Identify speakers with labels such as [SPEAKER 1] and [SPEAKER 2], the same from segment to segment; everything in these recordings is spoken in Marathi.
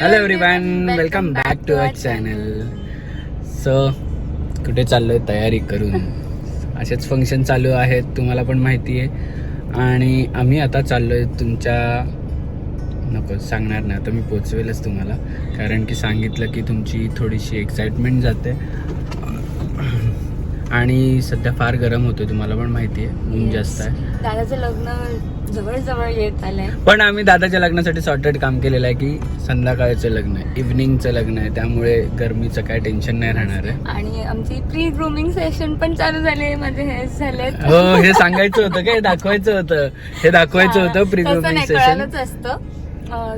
[SPEAKER 1] Hello everyone welcome back to our channel so कुठे चाललोय? तयारी करून. असेच फंक्शन चालू आहेत तुम्हाला पण माहिती आहे. आणि आम्ही आता चाललोय तुमच्या नको सांगणार नाही. आता मी पोचवेलच तुम्हाला. कारण की सांगितलं की तुमची थोडीशी एक्साइटमेंट जाते. आणि सध्या फार गरम होतोय तुम्हाला पण माहिती आहे. ऊन जास्त आहे.
[SPEAKER 2] दादाचं लग्न जवळ जवळ येत आलंय.
[SPEAKER 1] पण आम्ही दादाच्या लग्नासाठी सॉर्टेड काम केलेलं आहे की संध्याकाळचं लग्न आहे इव्हनिंगचं लग्न आहे त्यामुळे गरमीचं काय टेन्शन नाही राहणार आहे.
[SPEAKER 2] आणि आमची प्री ग्रूमिंग सेशन पण चालू झाले माझे हेअर्स झालेत.
[SPEAKER 1] हो हे सांगायचं होतं काय दाखवायचं होतं. हे दाखवायचं होतं प्री ग्रुमिंग सेशन
[SPEAKER 2] असतं.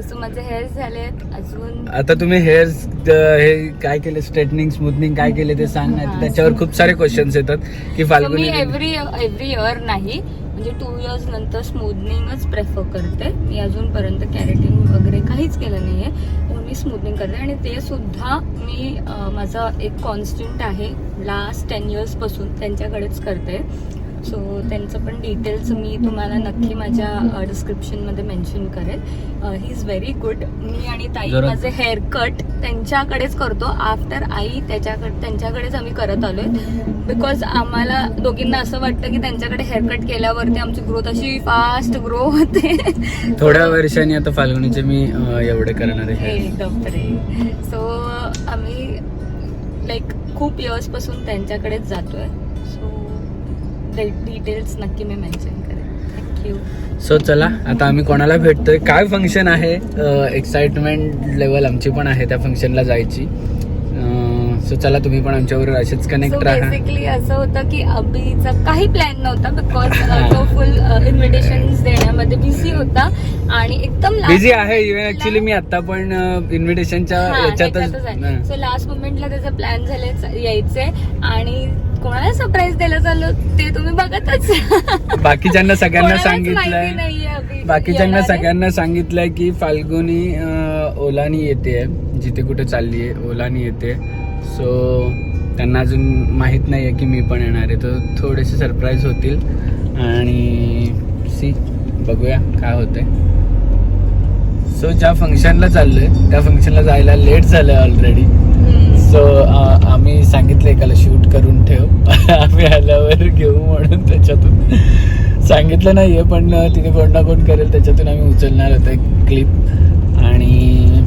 [SPEAKER 2] सो माझे हेअर्स झालेत अजून
[SPEAKER 1] आता तुम्ही हेअर्स हे काय केले? स्ट्रेटनिंग स्मूथनिंग काय केले ते सांग
[SPEAKER 2] हा.
[SPEAKER 1] त्याच्यावर खूप सारे क्वेश्चन्स येतात की फाल्गुनी
[SPEAKER 2] एव्हरी एव्हरी इयर नाही म्हणजे टू इयर्स नंतर स्मूदनिंगच प्रेफर करते. मी अजूनपर्यंत कॅरेटिंग वगैरे काहीच केलं नाही तर मी स्मूदनिंग करते. आणि ते सुद्धा मी माझा एक कॉन्स्टंट आहे. लास्ट टेन इयर्सपासून त्यांच्याकडेच करते. सो त्यांचं पण डिटेल्स मी तुम्हाला नक्की माझ्या डिस्क्रिप्शनमध्ये मेन्शन करेल. ही इज व्हेरी गुड मी आणि ताई माझे हेअर कट त्यांच्याकडेच करतो. आफ्टर आई त्याच्याकडे त्यांच्याकडेच आम्ही करत आलोय. बिकॉज आम्हाला दोघींना असं वाटतं की त्यांच्याकडे हेअरकट केल्यावरती आमची ग्रोथ अशी फास्ट ग्रो होते.
[SPEAKER 1] थोड्या वर्षांनी आता फाल्गुनीचे मी एवढे करणार आहे
[SPEAKER 2] डॉक्टरे सो आम्ही लाईक खूप इयर्सपासून त्यांच्याकडेच जातोय. सो डिटेल्स नक्की मी मेन्शन करेन. थँक्यू
[SPEAKER 1] सो चला आता आम्ही कोणाला भेटतोय? काय फंक्शन आहे? एक्साइटमेंट लेवल आमची पण आहे त्या फंक्शनला जायची. सो चला तुम्ही पण आमच्याबरोबर असेच कनेक्ट राहा.
[SPEAKER 2] बेसिकली असं होतं की अभिचा काही प्लॅन नव्हता बिकॉज तो फुल इन्व्हिटेशन देण्यामध्ये बिझी होता. आणि एकदम
[SPEAKER 1] बिझी आहे इव्हन ऍक्च्युली मी आता पण इन्व्हिटेशनच्या याच्यातच.
[SPEAKER 2] सो लास्ट मोमेंटला त्याचा प्लॅन झाले यायचे. आणि कोणाला सरप्राईज द्यायला चाललो ते तुम्ही बघतच.
[SPEAKER 1] बाकीच्यांना सगळ्यांना सांगितलंय. बाकीच्यांना. सगळ्यांना सांगितलंय की फाल्गुनी ओलानी येते. जिथे कुठे चालली आहे ओलानी येते. सो त्यांना अजून माहीत नाही आहे की मी पण येणार आहे. तर थोडेसे सरप्राईज होतील. आणि सी बघूया काय होतंय. सो ज्या फंक्शनला चाललोय त्या फंक्शनला जायला लेट झालंय ऑलरेडी. सो uh, आम्ही सांगितलं एकाला शूट करून ठेव. आम्ही आल्यावर घेऊ म्हणून त्याच्यातून. सांगितलं नाही आहे पण uh, तिथे कोण ना कोण करेल त्याच्यातून आम्ही उचलणार होतो एक क्लिप आणि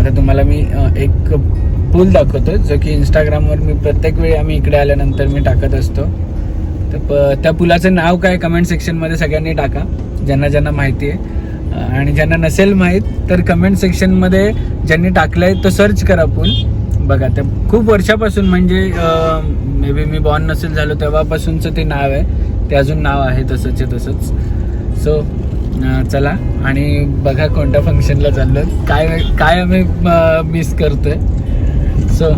[SPEAKER 1] आता तुम्हाला मी uh, एक पूल दाखवतो जो की इंस्टाग्रामवर मी प्रत्येक वेळी आम्ही इकडे आल्यानंतर मी टाकत असतो. तर प त्या पुलाचं नाव काय? कमेंट सेक्शनमध्ये सगळ्यांनी टाका. ज्यांना ज्यांना माहिती आहे आणि ज्यांना नसेल माहीत तर कमेंट सेक्शनमध्ये ज्यांनी टाकलं आहे तो सर्च करा पूल बघा ते खूप वर्षापासून म्हणजे मे बी मी बॉर्न नसेल झालो तेव्हापासूनचं ते नाव आहे. ते अजून नाव आहे तसंच आहे तसंच. सो चला. आणि बघा कोणत्या फंक्शनला चाललो काय काय आम्ही मिस करतोय. सो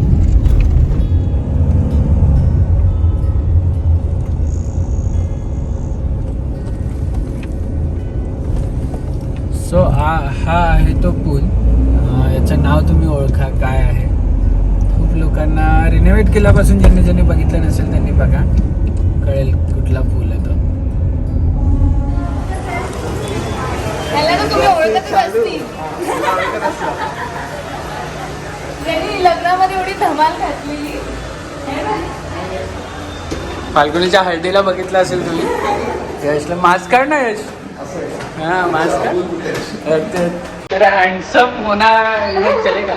[SPEAKER 1] हा हा आहे तो पूल. याचं नाव तुम्ही ओळखा काय आहे? खूप लोकांना रिनोव्हेट केल्यापासून ज्यांनी ज्यांनी बघितलं नसेल त्यांनी बघा. कळेल कुठला पूल आहे तो.
[SPEAKER 2] लग्नामध्ये एवढी धमाल घातलेली.
[SPEAKER 1] फाल्गुनीच्या हळदीला बघितलं असेल तुम्ही? यशला मास्क काढ ना यश. हा मास्क काढ हँडसम होना ये चलेगा.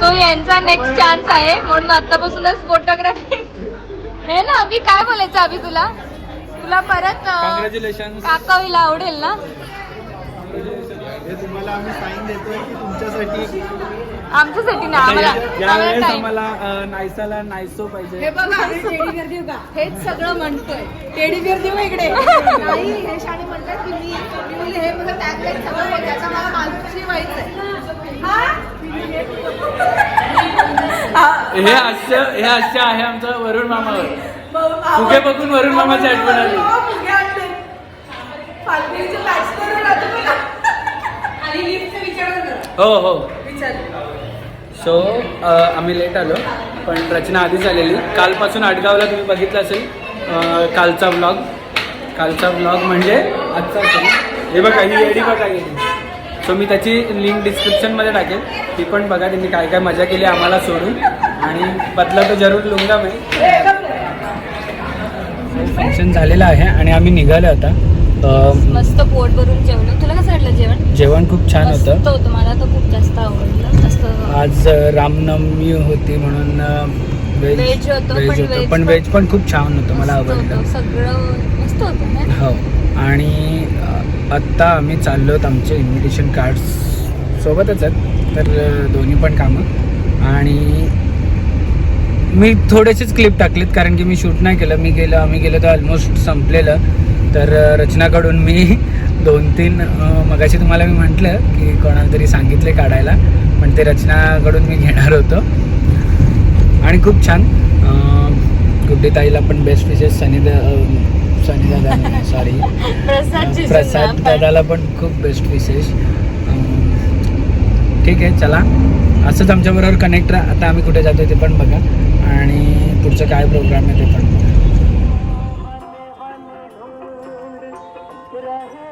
[SPEAKER 2] सो यांचा नेक्स्ट चान्स आहे म्हणून आतापासूनच फोटोग्राफी हे ना अभि काय बोलायचं अभि तुला? तुला परत
[SPEAKER 1] कॉंग्रॅच्युलेशन
[SPEAKER 2] काका होईल आवडेल ना?
[SPEAKER 3] हे तुम्हाला आम्ही साईन देतोय की तुमच्यासाठी.
[SPEAKER 2] आमच्यासाठी ना आम्हाला आम्हाला time.
[SPEAKER 1] आम्हाला नायसाला नायसो पाहिजे.
[SPEAKER 4] हे बघा हे टेडी देऊ का? हेच सगळं म्हणतोय. टेडी बिअर देऊ इकडे. नाही हे शाणे म्हणतात की मी मी बोलले हे मला सगळं त्याचा मला व्हायचंय.
[SPEAKER 1] हे? हास्य हे हास्य आहे आमचा वरुण मामावर फुगे बघून वरुण मामाची आठवण आली. हो हो सो आम्ही लेट आलो पण रचना आधीच आलेली. कालपासून आडगावला तुम्ही बघितलं असेल कालचा व्लॉग कालचा व्लॉग म्हणजे आजचा. हे बघा ही एडी बघा गेली सो मी त्याची लिंक डिस्क्रिप्शनमध्ये टाकेल. ती पण बघा त्यांनी काय काय मजा केली आम्हाला सोडून. आणि बदला तो जरूर लुंगा मी फंक्शन झालेलं आहे आणि आम्ही निघालो आता. अ,
[SPEAKER 2] मस्त पोट भरून जेवलो. तुला कसं वाटलं जेवण?
[SPEAKER 1] जेवण खूप छान होतं.
[SPEAKER 2] होतं. मला तर खूप जास्त आवडलं. मस्त.
[SPEAKER 1] आज रामनवमी होती म्हणून व्हेज
[SPEAKER 2] होतं, पण
[SPEAKER 1] होतं. व्हेज पण खूप छान होतं. मला आवडलं.
[SPEAKER 2] होतं. सगळं मस्त होतं
[SPEAKER 1] हो. आणि आत्ता आम्ही चाललो आहोत आमचे इन्व्हिटेशन कार्ड्स सोबतच आहेत तर दोन्ही पण कामं. आणि मी थोडेसेच क्लिप टाकलेत कारण की मी शूट नाही केलं. मी गेलं आम्ही गेलो तर ऑलमोस्ट संपलेलं. तर रचनाकडून मी दोन तीन मगाशी तुम्हाला मी म्हटलं की कोणाला तरी सांगितले काढायला पण ते रचनाकडून मी घेणार होतो. आणि खूप छान. गुड्डे ताईला पण बेस्ट विशेष सनी सॉरी प्रसाद दादाला पण खूप बेस्ट विशेष ठीक आहे चला असंच आमच्याबरोबर कनेक्ट राहा आता आम्ही कुठे जातो ते पण बघा आणि पुढचं काय प्रोग्राम आहे ते पण बघा